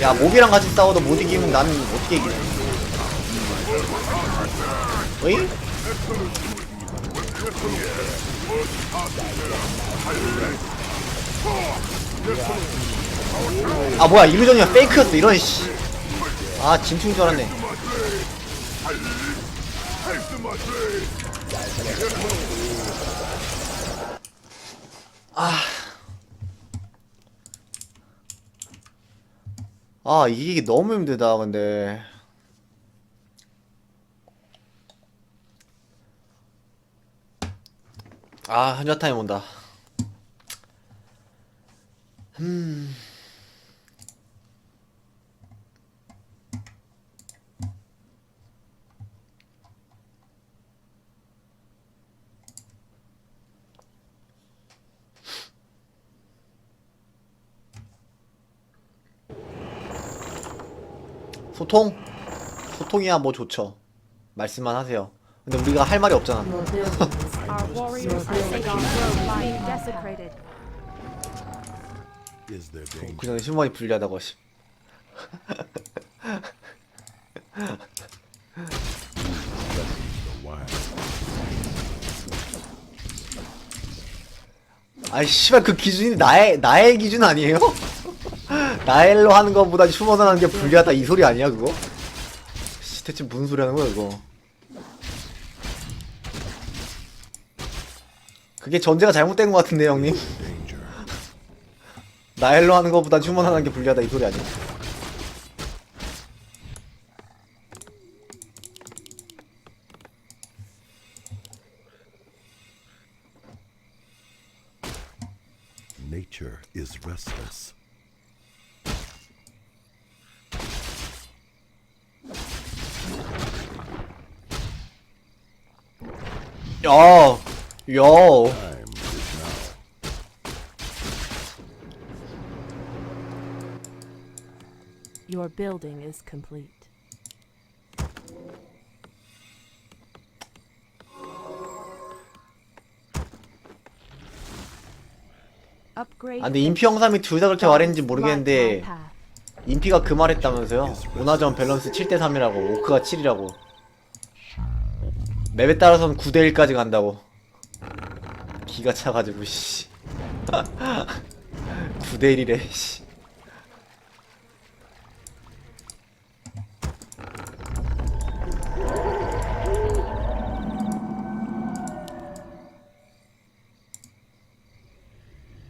야 몹이랑 같이 싸워도 못 이기면 나는 어떻게 이기냐? 어이? 아 뭐야 일루전이야. 페이크였어 이런 씨 아 진충인 줄 알았네. 아 이기기 너무 힘들다 근데. 아 한자 타임 온다. 음 소통? 소통이야 뭐 좋죠 말씀만 하세요 근데 우리가 할 말이 없잖아 Your buildings. Our warriors are taking road being desecrated. Is there danger? 그 전에 신문이 불리하다고. The wild. 아이 씨발 그 기준이 나의 나의 기준 아니에요? 나엘로 하는 것보다 슈머선 하는 게 불리하다 이 소리 아니야 그거? 씨 대체 무슨 소리 하는 거야 그거? 그게 전제가 잘못된 것 같은데 형님. 나엘로 하는 것보다 슈머선 하는 게 불리하다 이 소리 아니야? Time is now. Your building is complete. 아 근데 인피 형삼이 둘 다 그렇게 말했는지 모르겠는데 인피가 그 말했다면서요? 오나전 밸런스 7대 3이라고 오크가 7이라고 맵에 따라서는 9대 1까지 간다고 기가 차가지고 씨 9대 1이래 씨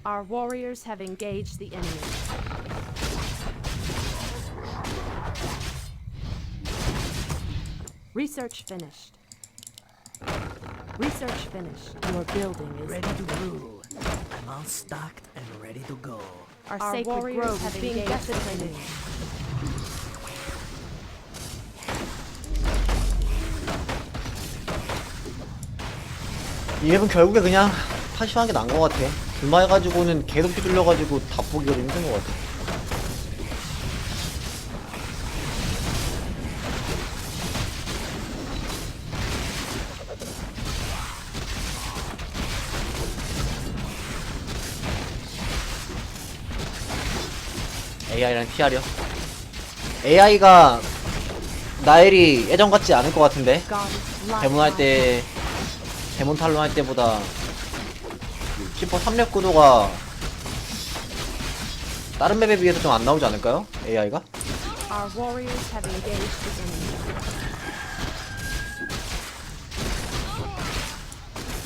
Our warriors have engaged the enemy. Research finished. Research finished. Your building is Ready to brew. I'm all stocked and ready to go. Our, Our sacred warriors grove have is being desecrated. 이 맵은 결국에 그냥 파시하는 게 나은 것 같아 불마 해가지고는 계속 휘둘려가지고 다 보기가 좀 힘든 것 같아 AI랑 TR이요? AI가 나엘이 예전 같지 않을 것 같은데. 대문할 때 대문 탈론 할 때보다 슈퍼 3렙 구도가 다른 맵에 비해서 좀 안 나오지 않을까요? AI가?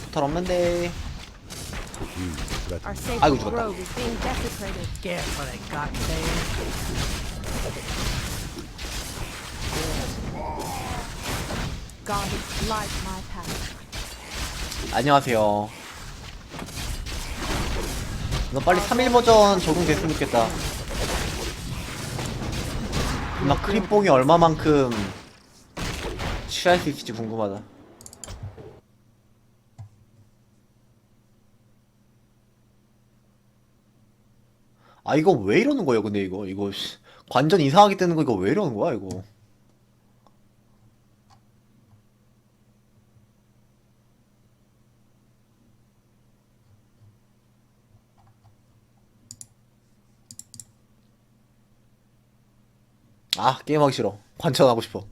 포탈 없는데 Let Our sacred 아이고, 죽었다. grove is being desecrated. Get what I got there. God is light my path. 안녕하세요 이거 빨리 3일 버전 적용됐으면 좋겠다 막 크립봉이 얼마만큼 취할 수 있을지 궁금하다 아 이거 왜 이러는 거야 근데 이거 이거 관전 이상하게 뜨는 거 이거 왜 이러는 거야 이거? 아 게임하기 싫어. 관전하고 싶어.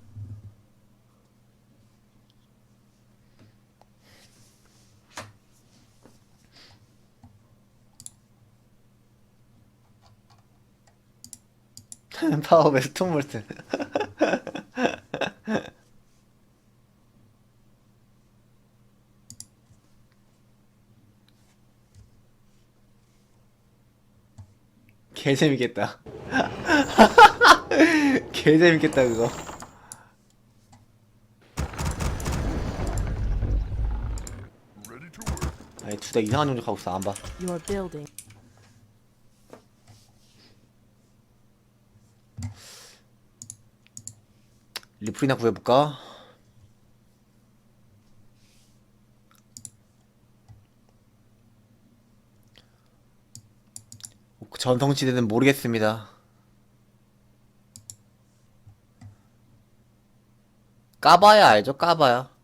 파워베 스톤몰튼. 개재밌겠다. 개재밌겠다 그거. 아니 둘 다 이상한 종족 하고 있어. 안 봐. Your building. 리플이나 구해볼까? 전성시대는 모르겠습니다. 까봐야 알죠? 까봐야.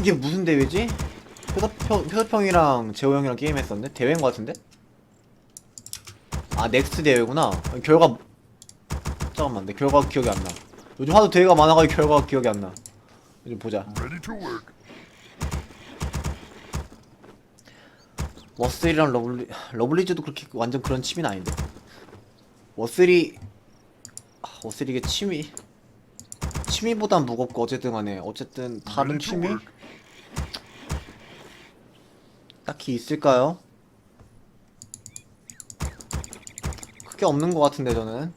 이게 무슨 대회지? 표서평, 표서평이랑 재호 형이랑 게임했었는데? 대회인 것 같은데? 아 넥스트 대회구나. 결과 잠깐만 내 결과 기억이 안나. 요즘 하도 대회가 많아가지고 결과가 기억이 안나. 요즘 보자. 워스리랑 러블리 러블리즈도 그렇게 완전 그런 취미는 아닌데? 워스리 아, 워스리 이게 취미? 취미보단 무겁고 어쨌든 간에 어쨌든 다른 취미 딱히 있을까요? 크게 없는 것 같은데 저는.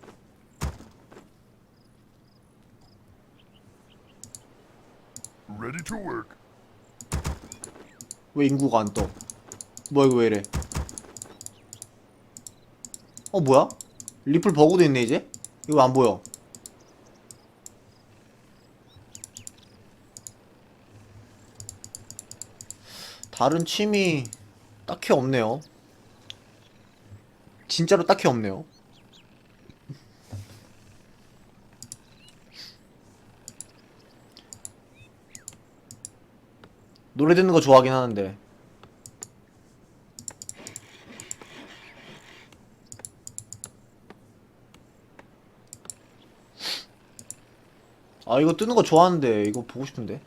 왜 인구가 안 떠? 뭐야 이거 왜 이래? 어 뭐야? 리플 버그도 있네 이제? 이거 왜안 보여? 다른 취미 딱히 없네요. 진짜로 딱히 없네요. 노래 듣는 거 좋아하긴 하는데 아 이거 뜨는 거 좋아하는데 이거 보고 싶은데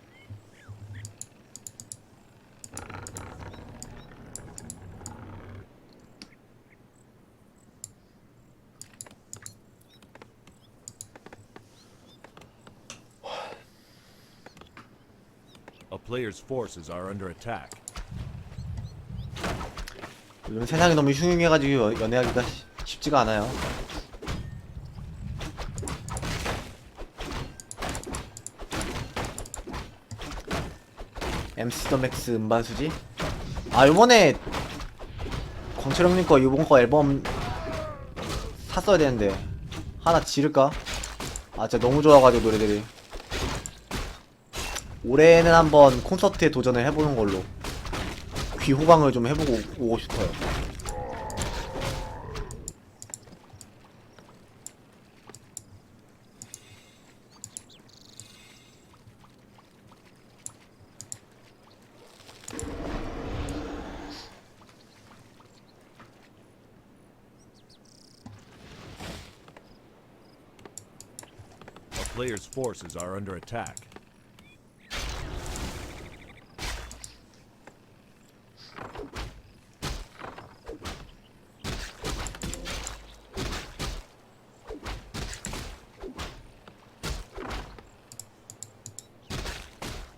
player's forces are under attack. 요즘 세상이 너무 흉흉해가지고 연- 연애하기가 쉬- 쉽지가 않아요 MC 더 맥스 음반수지? 아 요번에 광철 형님 거 요번 거 앨범 샀어야 되는데 하나 지를까? 아 진짜 너무 좋아가지고 노래들이 올해는 한번 콘서트에 도전을 해보는 걸로 귀 호강을 좀 해보고 오고 싶어요. Player's forces are under attack.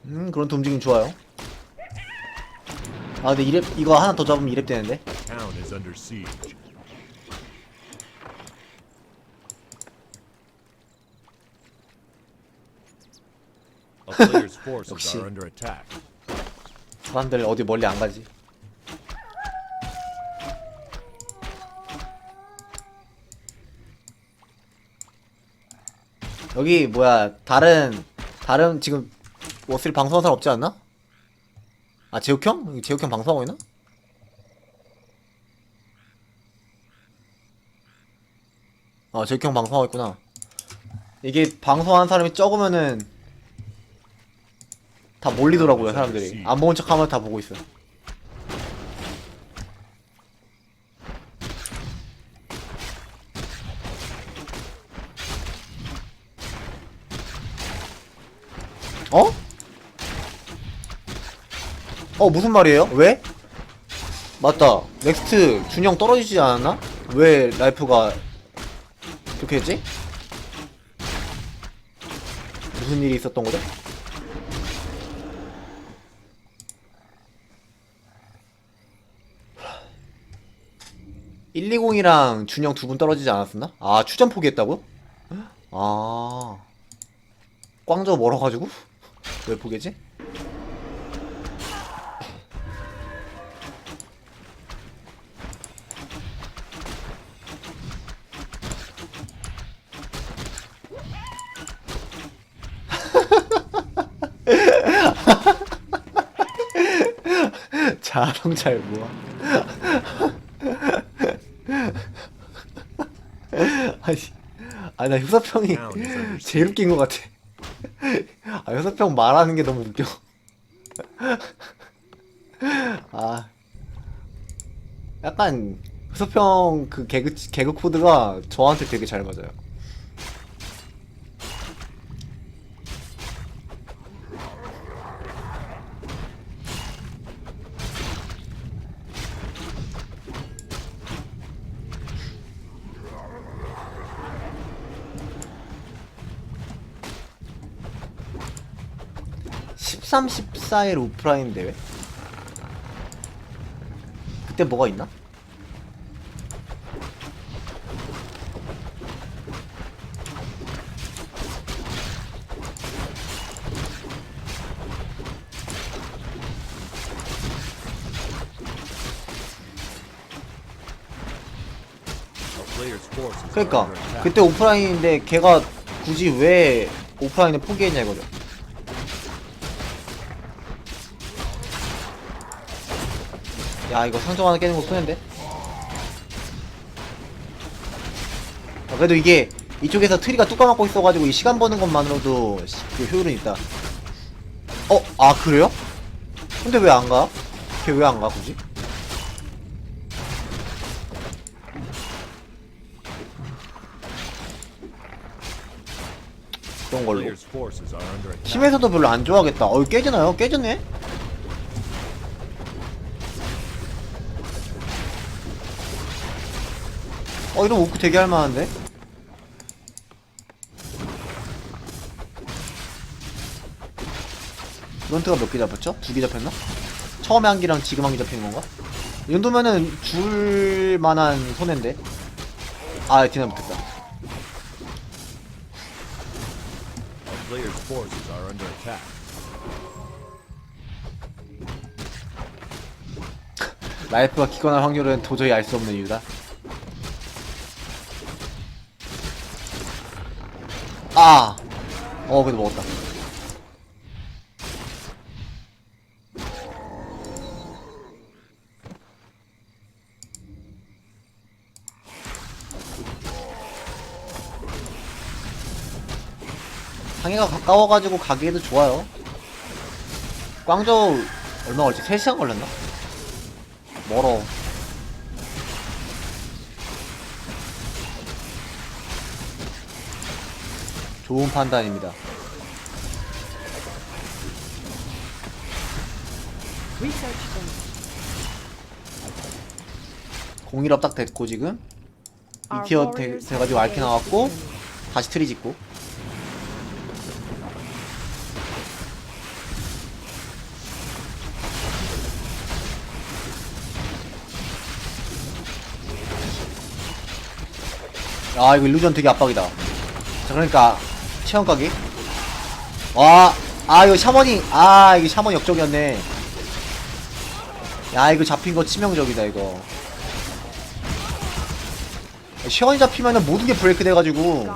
음 그런 움직임 좋아요. 아 근데 이랩 이거 하나 더 잡으면 이랩 되는데. Town is under siege. A player's forces 역시. are under attack. 사람들 어디 멀리 안 가지. 여기 뭐야 다른 다른 지금 워스리 방송한 사람 없지 않나? 아 제욱형? 제욱형 방송하고 있나? 어 제욱형 방송하고 있구나 이게 방송하는 사람이 적으면은 다 몰리더라고요 사람들이 안 보는 척하면 다 보고 있어 어? 어 무슨 말이에요? 왜? 맞다 넥스트 준영 떨어지지 않았나? 왜 라이프가 그렇게 했지? 무슨 일이 있었던 거죠? (120) 이랑 준영 두 분 떨어지지 않았었나? 아 추전 포기했다고요? 아 꽝저 멀어가지고 왜 포기했지? 자동잘 모아. 아니, 아니 나 효사평이 제일 웃긴 것 같아. 아 효사평 말하는 게 너무 웃겨. 아, 약간 효사평 그 개그 개그 코드가 저한테 되게 잘 맞아요. (13, 14일) 오프라인 대회 그때 뭐가 있나? Attack. 그때 오프라인인데 걔가 굳이 왜 오프라인을 포기했냐 이거죠. 야 이거 상점 하나 깨는 거 손해인데? 아, 그래도 이게 이쪽에서 트리가 뚜까 맞고 있어가지고 이 시간 버는 것만으로도 시- 그 효율은 있다. 어? 아 그래요? 근데 왜 안 가? 걔 왜 안 가 굳이? 그런 걸로. Player's forces are under attack. 팀에서도 별로 안 좋아하겠다. 어이 깨지나요? 깨졌네? 어 이런 오크 되게 할만한데? 이벤트가 몇 개 잡혔죠? 두 개 잡혔나? 처음에 한 개랑 지금 한 개 잡히는 건가? 이 정도면은 줄 만한 손해인데? 아 디나 못했다. 라이프가 기권할 확률은 도저히 알 수 없는 이유다. 아! 어, 그래도 먹었다. 상해가 가까워가지고 가기에도 좋아요. 광저우 얼마 걸렸지? 3시간 걸렸나? 멀어. 좋은 판단입니다. Research finished. 공일 업 딱 됐고 지금 Our 2티어 돼, warriors 돼가지고 알케 나왔고. 다시 트리 짓고 아 이거 일루전 되게 압박이다 자 그러니까 체험 가기 와, 아, 이거 샤머니, 아, 이게 샤머니 역적이었네. 야, 이거 잡힌 거 치명적이다, 이거. 시원이 잡히면은 모든 게 브레이크 돼가지고.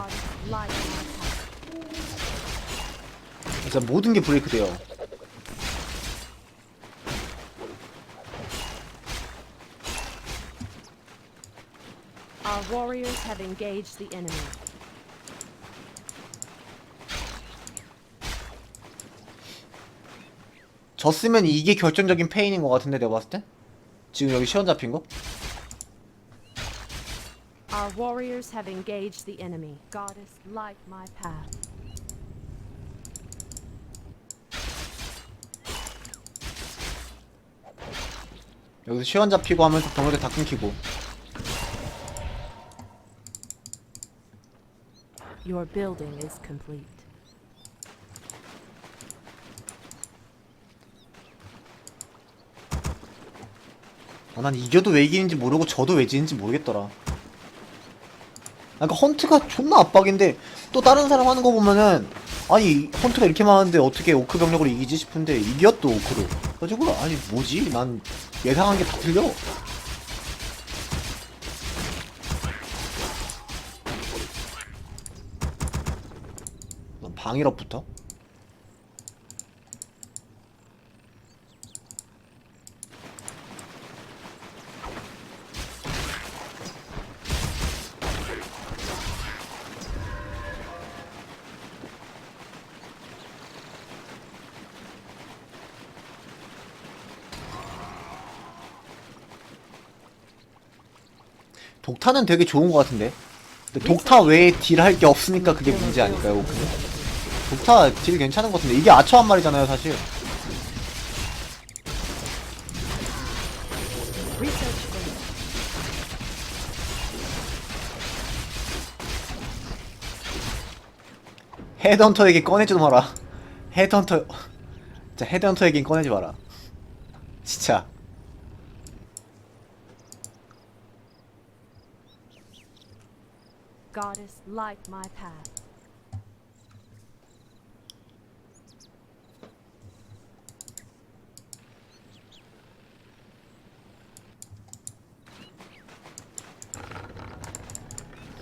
진짜 모든 게 브레이크 돼요. 졌으면 이게 결정적인 페인인 것 같은데 내가 봤을 때? 지금 여기 시원 잡힌 거? Our warriors have engaged the enemy. Goddess, light my path. 여기서 시원 잡히고 하면서 병력들 다 끊기고 Your building is complete. 아, 난 이겨도 왜 이기는지 모르고 져도 왜 지는지 모르겠더라. 아, 그러니까 헌트가 존나 압박인데 또 다른 사람 하는 거 보면은 아니 헌트가 이렇게 많은데 어떻게 오크 병력으로 이기지 싶은데 이겼또 오크로. 그래가지고 아니 뭐지? 난 예상한 게 다 틀려. 난 방일업부터 독타는 되게 좋은 것 같은데. 근데 독타 외에 딜할 게 없으니까 그게 문제 아닐까요? 오크는? 독타 딜 괜찮은 것 같은데 이게 아처 한 마리잖아요, 사실. 헤드헌터에게 꺼내지도 마라. 헤드헌터, 진짜 헤드헌터에겐 꺼내지 마라. 진짜. Goddess, light my path.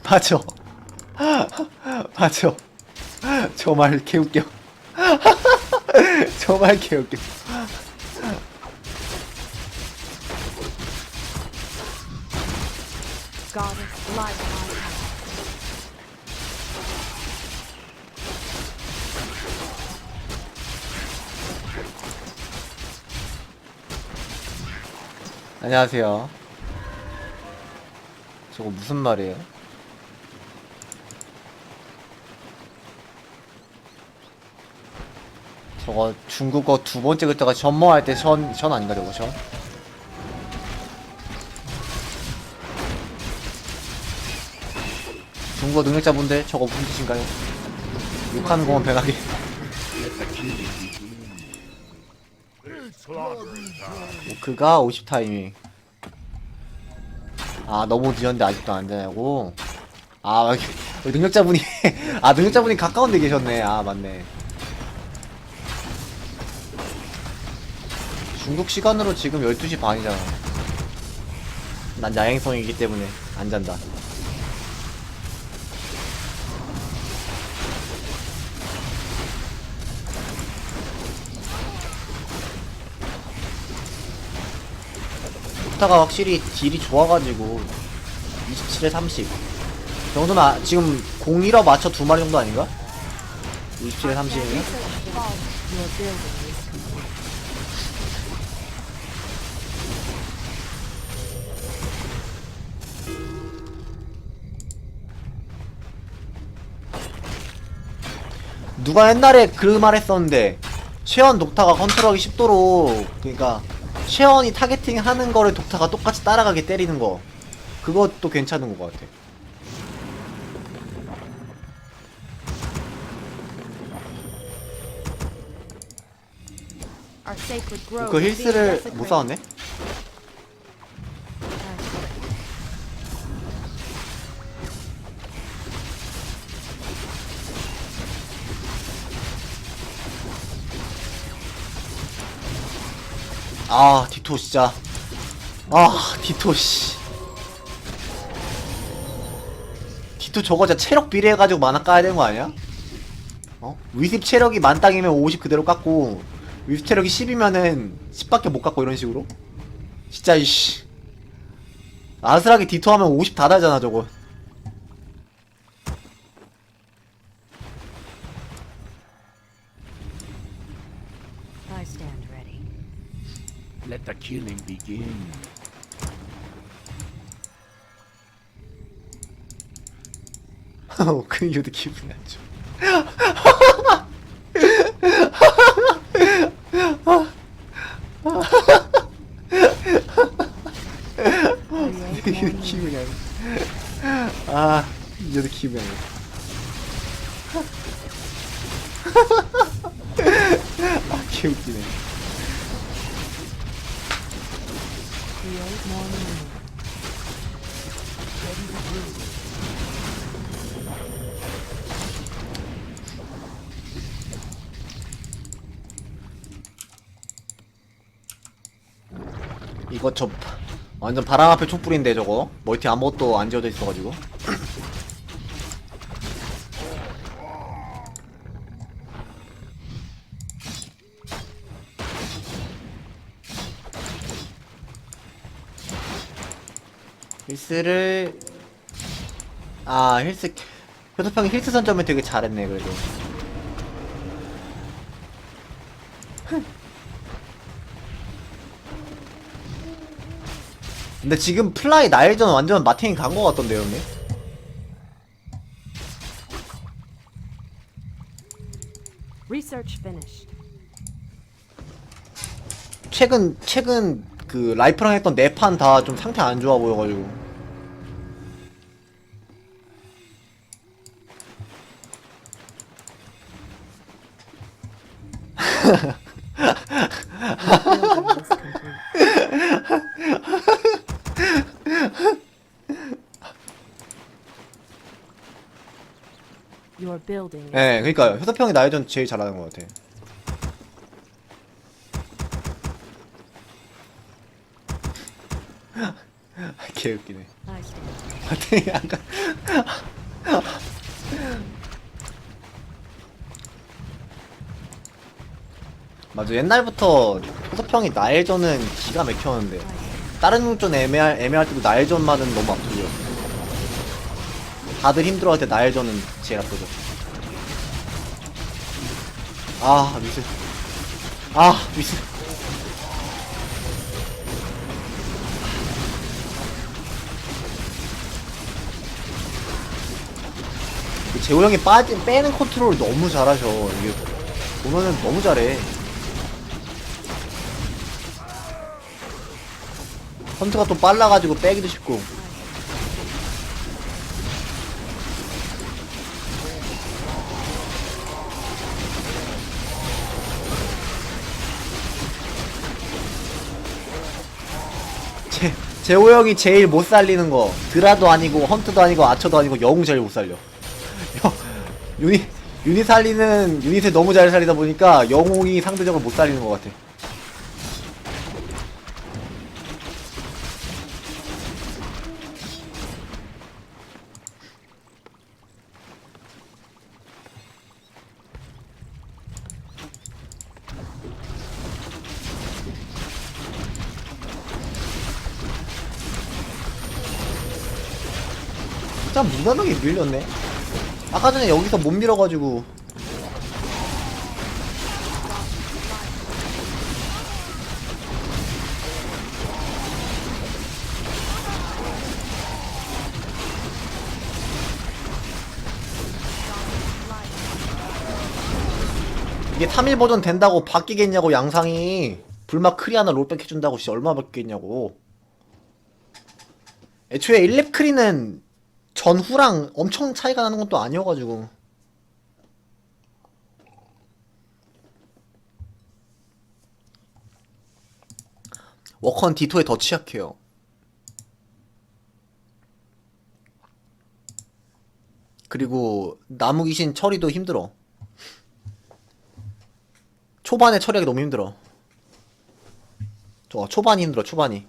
맞아. 맞아. 저 말 개웃겨. 저 말 개웃겨. 안녕하세요. 저거 무슨 말이에요? 저거 중국어 두 번째 글자가 전모할 때 션, 션 아닌가 저거 션? 중국어 능력자분들 저거 무슨 뜻인가요? 욕하는 거면 변하게 그가 50 타이밍 아 너무 늦었는데 아직도 안 되냐고? 아 여기 능력자분이 아 능력자분이 가까운 데 계셨네. 아 맞네. 중국 시간으로 지금 12시 반이잖아. 난 야행성이기 때문에 안 잔다 스타가 확실히 딜이 좋아가지고 27에 30 정도면 아, 지금 01화 맞춰 두 마리 정도 아닌가? 27에 30이면? Your building is complete. 누가 옛날에 그 말 했었는데 쉐언 독타가 컨트롤하기 쉽도록 그러니까 쉐언이 타겟팅 하는 거를 독타가 똑같이 따라가게 때리는 거 그것도 괜찮은 것 같아 그 힐스를. 못 싸웠네? 아 디토 진짜. 아 디토 씨. 디토 저거 진짜 체력 비례해가지고 만화 까야 되는 거 아니야? 어? 위습 체력이 만 땅이면 50 그대로 깎고 위습 체력이 10이면은 10밖에 못 깎고 이런 식으로? 진짜 이씨. 아슬하게 디토 하면 50 다 달잖아 저거 Let the killing begin. 기분이 안 좋아. Create more 기분이 안. 아, 이제도 기분이 안. 아, 개웃기네. 이거 저 완전 바람 앞에 촛불인데 저거. 멀티 아무것도 안 지어져 있어가지고. 힐스를 아 힐스 효도평이 힐스 선점을 되게 잘했네 그래도 근데 지금 플라이 나일전 완전 마탱이 간거 같던데요 형님? Research finished. 최근 최근 그 라이프랑 했던 네 판 다 좀 상태 안 좋아 보여가지고 Building is complete. Your building. is 예 그니까요 효도평이 나일전 제일 잘하는 것 같아. 개웃기네. I stand. 마탱이 약간 맞아 옛날부터 효도평이 나일전은 기가 막혔는데 다른 용전 애매할, 애매할 때도 나일전만은 너무 압도적이었어 다들 힘들어할 때 나일전은 제일 압도적 아 미스. 아 미스. 그 재호 형이 빠진 빼는 컨트롤 너무 잘하셔. 이게 보면은 너무 잘해. 헌트가 또 빨라가지고 빼기도 쉽고 재호 형이 제일 못 살리는 거. 드라도 아니고 헌트도 아니고 아처도 아니고 영웅 제일 못 살려. 영- 유닛 유닛 살리는 유닛을 너무 잘 살리다 보니까 영웅이 상대적으로 못 살리는 것 같아 무난하게 밀렸네. 아까 전에 여기서 못 밀어가지고. 이게 3일 버전 된다고 바뀌겠냐고 양상이 불막 크리아나 롤백 해준다고 씨 얼마 바뀌겠냐고 애초에 1렙 크리는 전후랑 엄청 차이가 나는 건또 아니어가지고. 워컨 디토에 더 취약해요. 그리고 나무 귀신 처리도 힘들어. 초반에 처리하기 너무 힘들어. 저 초반이 힘들어 초반이